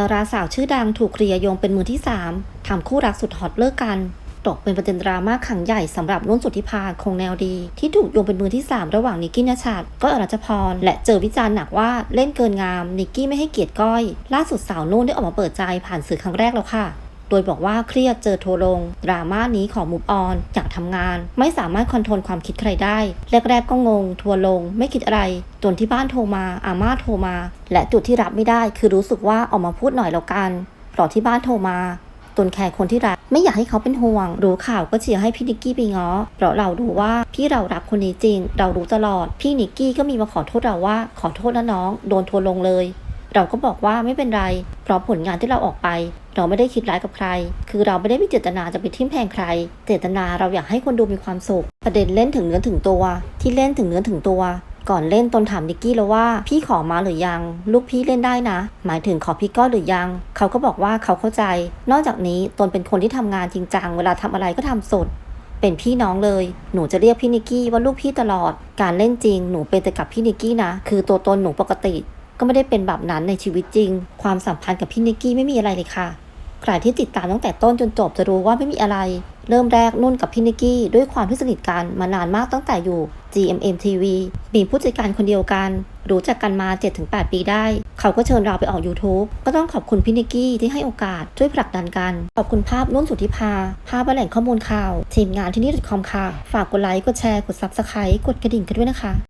ดาราสาวชื่อดังถูกเคลียร์โยงเป็นมือที่ 3 ทำคู่รักสุดฮอตเลิกกัน ตกเป็นประเด็นดราม่าขังใหญ่สำหรับนุ่นสุทธิพาคงแนวดี ที่ถูกโยงเป็นมือที่ 3 ระหว่างนิกกี้นชัดก้อยอรัชพร และเจอวิจารณ์หนักว่าเล่นเกินงามนิกกี้ไม่ให้เกียรติก้อย ล่าสุดสาวนุ่นได้ออกมาเปิดใจผ่านสื่อครั้งแรกแล้วค่ะ โดยบอกว่าเครียดเจอทัวร์ลง ดราม่านี้ของมูฟออน อยากทำงาน ไม่สามารถคอนโทรลความคิดใครได้ แรกๆก็งง ทัวลง ไม่คิดอะไรจนที่บ้านโทรมา อาม่าโทรมา และจุดที่รับไม่ได้ คือรู้สึกว่าออกมาพูดหน่อยแล้วกันเพราะที่บ้านโทรมาตนแคร์คนที่รัก ไม่อยากให้เขาเป็นห่วง รู้ข่าวก็เชียร์ให้พี่นิกกี้ไปง้อ เพราะเราดูว่าพี่เรารักคนนี้จริง เรารู้ตลอด พี่นิกกี้ก็มีมาขอโทษเราว่า ขอโทษนะน้อง โดนทัวลงเลย เราก็บอกว่าไม่เป็นไร เพราะผลงานที่เราออกไป เราไม่ได้คิดร้ายกับใคร คือเราไม่ได้มีเจตนาจะไปทิ่มแทงใคร เจตนาเราอยากให้คนดูมีความสุข ประเด็นเล่นถึงเนื้อถึงตัว ที่เล่นถึงเนื้อถึงตัว ก่อนเล่นตนถามนิกกี้แล้วว่า พี่ขอมาหรือยัง ลูกพี่เล่นได้นะ หมายถึงขอพี่ก้อนหรือยัง เขาก็บอกว่าเขาเข้าใจ นอกจากนี้ตนเป็นคนที่ทำงานจริงจังเวลาทำอะไรก็ทำสดเป็นพี่น้องเลย หนูจะเรียกพี่นิกกี้ว่าลูกพี่ตลอด การเล่นจริง หนูเป็นแต่กับพี่นิกกี้นะ คือตัวตนหนูปกติ ก็ไม่ได้เป็นแบบนั้นในชีวิตจริง ความสัมพันธ์กับพี่นิกกี้ไม่มีอะไรเลยค่ะ ใครที่ติดตามตั้งแต่ต้นจนจบจะรู้ว่าไม่มีอะไร เริ่มแรกนุ่นกับพี่นิกกี้ ด้วยความที่สนิทกันมานานมากตั้งแต่อยู่ GMM TV มีผู้จัดการคนเดียวกัน รู้จักกันมา 7-8 ปีได้ เขาก็เชิญเราไปออก YouTube ก็ต้องขอบคุณพี่นิกกี้ที่ให้โอกาสช่วยผลักดันกัน ขอบคุณภาพนุ่นสุธิพาภาพและแหล่งข้อมูลข่าว ทีมงานที่นี่ .com ค่ะ ฝากกดไลค์ กดแชร์ กด Subscribe กดกระดิ่งกันด้วยนะคะ